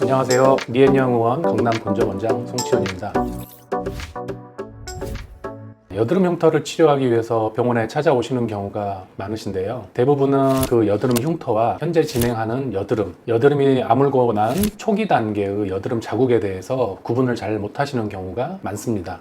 안녕하세요. 미엔영 의원 강남 본점 원장 송치현입니다. 여드름 흉터를 치료하기 위해서 병원에 찾아오시는 경우가 많으신데요. 대부분은 그 여드름 흉터와 현재 진행하는 여드름, 여드름이 아물고 난 초기 단계의 여드름 자국에 대해서 구분을 잘 못하시는 경우가 많습니다.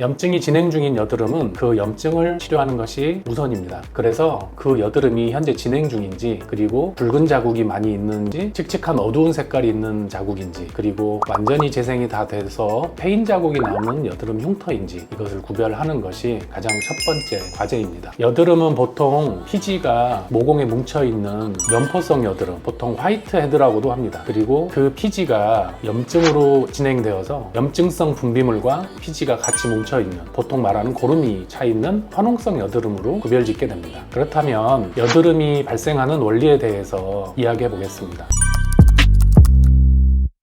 염증이 진행 중인 여드름은 그 염증을 치료하는 것이 우선입니다. 그래서 그 여드름이 현재 진행 중인지, 그리고 붉은 자국이 많이 있는지, 칙칙한 어두운 색깔이 있는 자국인지, 그리고 완전히 재생이 다 돼서 페인 자국이 남은 여드름 흉터인지 이것을 구별하는 것이 가장 첫 번째 과제입니다. 여드름은 보통 피지가 모공에 뭉쳐 있는 면포성 여드름, 보통 화이트 헤드라고도 합니다. 그리고 그 피지가 염증으로 진행되어서 염증성 분비물과 피지가 같이 뭉쳐 있는 보통 말하는 고름이 차 있는 화농성 여드름으로 구별짓게 됩니다. 그렇다면 여드름이 발생하는 원리에 대해서 이야기해 보겠습니다.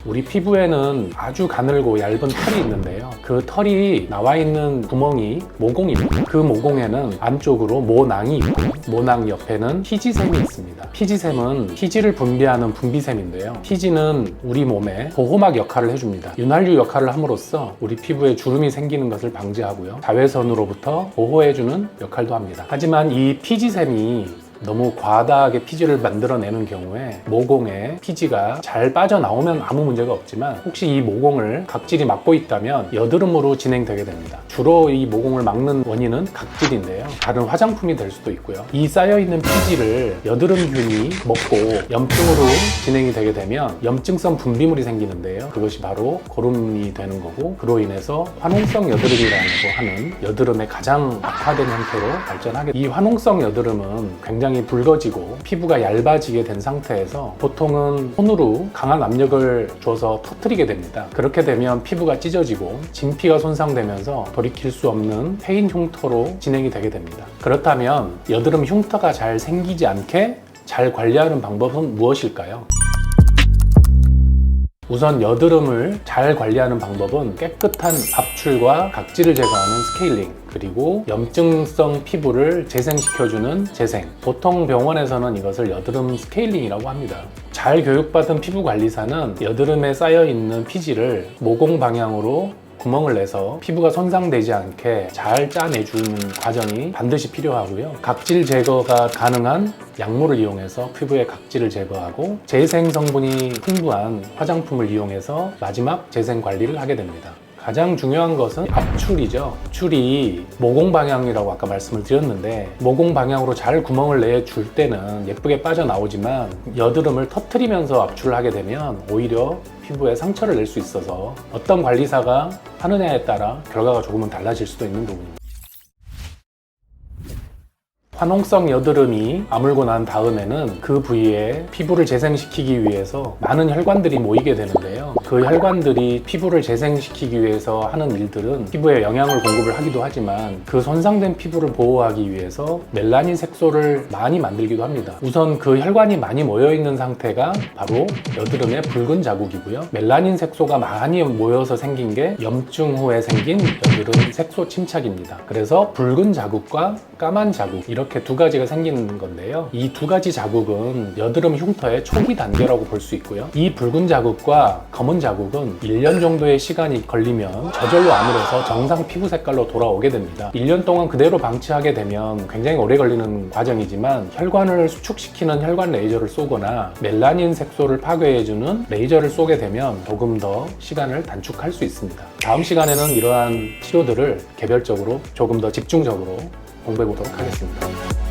우리 피부에는 아주 가늘고 얇은 털이 있는데요. 그 털이 나와 있는 구멍이 모공입니다. 그 모공에는 안쪽으로 모낭이 있고 모낭 옆에는 피지샘이 있습니다. 피지샘은 피지를 분비하는 분비샘인데요. 피지는 우리 몸에 보호막 역할을 해줍니다. 윤활유 역할을 함으로써 우리 피부에 주름이 생기는 것을 방지하고요. 자외선으로부터 보호해주는 역할도 합니다. 하지만 이 피지샘이 너무 과다하게 피지를 만들어내는 경우에 모공에 피지가 잘 빠져나오면 아무 문제가 없지만 혹시 이 모공을 각질이 막고 있다면 여드름으로 진행되게 됩니다. 주로 이 모공을 막는 원인은 각질인데요. 다른 화장품이 될 수도 있고요. 이 쌓여있는 피지를 여드름균이 먹고 염증으로 진행이 되게 되면 염증성 분비물이 생기는데요. 그것이 바로 고름이 되는 거고 그로 인해서 화농성 여드름이라고 하는 여드름의 가장 악화된 형태로 발전하게 이 화농성 여드름은 굉장히 붉어지고 피부가 얇아지게 된 상태에서 보통은 손으로 강한 압력을 줘서 터뜨리게 됩니다. 그렇게 되면 피부가 찢어지고 진피가 손상되면서 돌이킬 수 없는 페인 흉터로 진행이 되게 됩니다. 그렇다면 여드름 흉터가 잘 생기지 않게 잘 관리하는 방법은 무엇일까요? 우선 여드름을 잘 관리하는 방법은 깨끗한 압출과 각질을 제거하는 스케일링 그리고 염증성 피부를 재생시켜주는 재생. 보통 병원에서는 이것을 여드름 스케일링이라고 합니다. 잘 교육받은 피부 관리사는 여드름에 쌓여있는 피지를 모공 방향으로 구멍을 내서 피부가 손상되지 않게 잘 짜내주는 과정이 반드시 필요하고요. 각질 제거가 가능한 약물을 이용해서 피부의 각질을 제거하고 재생 성분이 풍부한 화장품을 이용해서 마지막 재생 관리를 하게 됩니다. 가장 중요한 것은 압출이죠. 압출이 모공 방향이라고 아까 말씀을 드렸는데 모공 방향으로 잘 구멍을 내줄 때는 예쁘게 빠져나오지만 여드름을 터트리면서 압출을 하게 되면 오히려 피부에 상처를 낼 수 있어서 어떤 관리사가 하느냐에 따라 결과가 조금은 달라질 수도 있는 부분입니다. 화농성 여드름이 아물고 난 다음에는 그 부위에 피부를 재생시키기 위해서 많은 혈관들이 모이게 되는데요. 그 혈관들이 피부를 재생시키기 위해서 하는 일들은 피부에 영양을 공급을 하기도 하지만 그 손상된 피부를 보호하기 위해서 멜라닌 색소를 많이 만들기도 합니다. 우선 그 혈관이 많이 모여 있는 상태가 바로 여드름의 붉은 자국이고요. 멜라닌 색소가 많이 모여서 생긴 게 염증 후에 생긴 여드름 색소 침착입니다. 그래서 붉은 자국과 까만 자국 이렇게 두 가지가 생기는 건데요. 이 두 가지 자국은 여드름 흉터의 초기 단계라고 볼 수 있고요. 이 붉은 자국과 검은 자국은 1년 정도의 시간이 걸리면 저절로 아물어서 정상 피부 색깔로 돌아오게 됩니다. 1년 동안 그대로 방치하게 되면 굉장히 오래 걸리는 과정이지만 혈관을 수축시키는 혈관 레이저를 쏘거나 멜라닌 색소를 파괴해주는 레이저를 쏘게 되면 조금 더 시간을 단축할 수 있습니다. 다음 시간에는 이러한 치료들을 개별적으로 조금 더 집중적으로 공부해 보도록 하겠습니다.